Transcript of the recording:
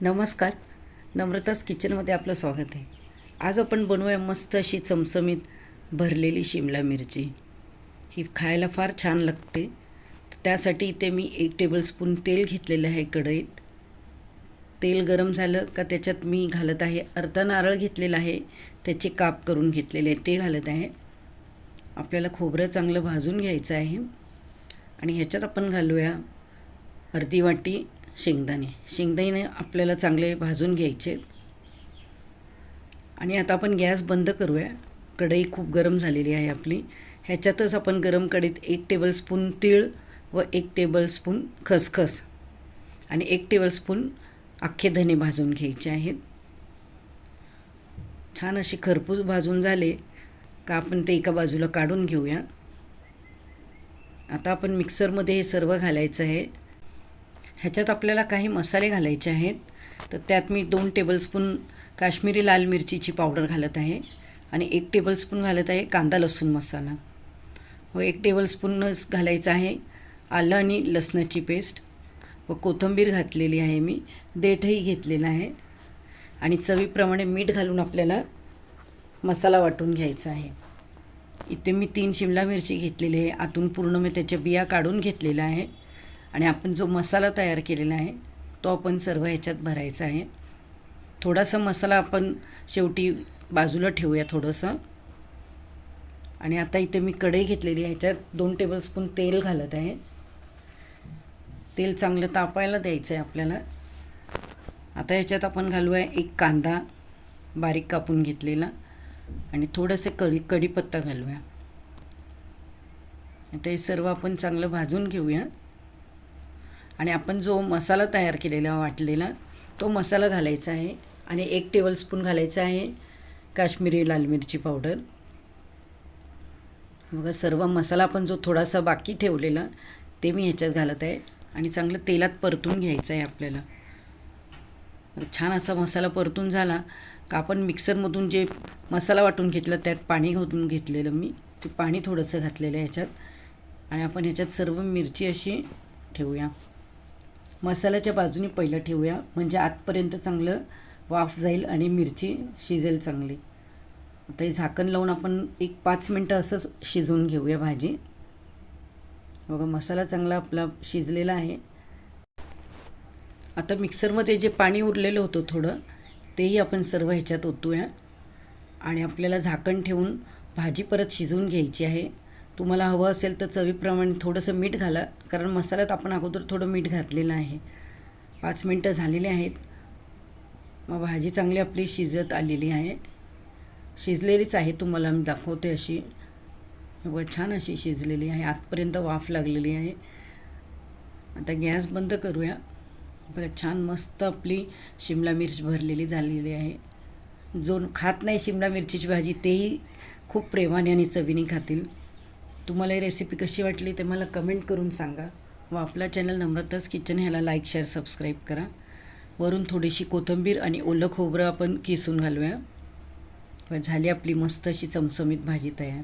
नमस्कार. नम्रतास किचनमध्ये आपलं स्वागत आहे. आज आपण बनवूया मस्त अशी चमचमीत भरलेली शिमला मिरची. ही खायला फार छान लागते. त्यासाठी इथे मी एक टेबलस्पून तेल घेतलेलं आहे कढईत. तेल गरम झालं का त्याच्यात मी घालत आहे अर्धा नारळ घेतलेला आहे. त्याचे काप करून घेतलेले आहे ते घालत आहे. आपल्याला खोबरं चांगलं भाजून घ्यायचं आहे. आणि ह्याच्यात आपण घालूया अर्धी वाटी शेंगदाणे. शेंगदाणे आपल्याला चांगले भाजून घ्यायचे. आणि आता आपण गॅस बंद करूया. कढई खूप गरम झालेली आहे आपली. ह्याच्यातच आपण गरम कढईत एक टेबलस्पून तीळ व एक टेबलस्पून खसखस आणि एक टेबलस्पून अख्खे धने भाजून घ्यायचे आहेत. छान असे खरपूस भाजून झाले का आपण ते एका बाजूला काढून घेऊया. आता आपण मिक्सरमध्ये हे सर्व घालायचं आहे. ह्याच्यात आपल्याला काही मसाले घालायचे आहेत. तर त्यात मी दोन टेबलस्पून काश्मीरी लाल मिरचीची पावडर घालत आहे आणि एक टेबलस्पून घालत आहे कांदा लसूण मसाला. व एक टेबलस्पूनच घालायचं आहे आलं आणि लसणाची पेस्ट व कोथिंबीर घातलेली आहे मी देठही घेतलेला आहे. आणि चवीप्रमाणे मीठ घालून आपल्याला मसाला वाटून घ्यायचा आहे. इथे मी तीन शिमला मिरची घेतलेली आहे. आतून पूर्ण मी त्याच्या बिया काढून घेतलेल्या आहे. आणि आपण जो मसाला तयार केलेला आहे तो आपण सर्व ह्याच्यात भरायचा आहे. थोडासा मसाला आपण शेवटी बाजूला ठेवूया थोडंसं. आणि आता इथे मी कढई घेतलेली आहे ह्याच्यात दोन टेबलस्पून तेल घालत आहे. तेल चांगलं तापायला द्यायचं आहे आपल्याला. आता ह्याच्यात आपण घालूया एक कांदा बारीक कापून घेतलेला. आणि थोडंसं कढी कढीपत्ता घालूया. आता हे सर्व आपण चांगलं भाजून घेऊया. आणि आपण जो मसाला तयार केलेला वाटलेला तो मसाला घालायचा आहे आणि एक टेबलस्पून घालायचा आहे काश्मीरी लाल मिरची पावडर. बघा सर्व मसाला आपण जो थोडासा बाकी ठेवलेला ते मी ह्याच्यात घालत आहे आणि चांगलं तेलात परतून घ्यायचं आहे आपल्याला. छान असा मसाला परतून झाला का आपण मिक्सरमधून जे मसाला वाटून घेतला त्यात पाणी घालून घेतलेलं मी. ते पाणी थोडंसं घातलेलं आहे ह्याच्यात. आणि आपण ह्याच्यात सर्व मिरची अशी ठेवूया. मसाल्याच्या बाजूने पहिलं ठेवूया. म्हणजे आतपर्यंत चांगलं वाफ जाईल आणि मिरची शिजेल चांगली. आता हे झाकण लावून आपण एक पाच मिनटं असंच शिजवून घेऊया भाजी. बघा मसाला चांगला आपला शिजलेला आहे. आता मिक्सरमध्ये जे पाणी उरलेलं होतं थोडं तेही आपण सर्व ह्याच्यात ओतूया. आणि आपल्याला झाकण ठेवून भाजी परत शिजवून घ्यायची आहे. तुम्हाला हवं असेल तर चवीप्रमाणे थोडंसं मीठ घाला. कारण मसाल्यात आपण अगोदर थोडं मीठ घातलेलं आहे. पाच मिनटं झालेली आहेत. मग भाजी चांगली आपली शिजत आलेली आहे. शिजलेलीच आहे तुम्हाला मी दाखवते अशी. बघा छान अशी शिजलेली आहे. आतपर्यंत वाफ लागलेली आहे. आता गॅस बंद करूया. बघा छान मस्त आपली शिमला मिर्च भरलेली झालेली आहे. जो खात नाही शिमला मिरचीची भाजी तेही खूप प्रेमाने आणि चवीने खातील. तुम्हाला ही रेसिपी कशी वाटली ते मला कमेंट करून सांगा. व आपला चॅनल नम्रताच किचन ह्याला लाईक शेअर सबस्क्राईब करा. वरून थोडीशी कोथिंबीर आणि ओलं खोबरं आपण किसून घालूया. झाली आपली मस्त अशी चमचमीत भाजी तयार.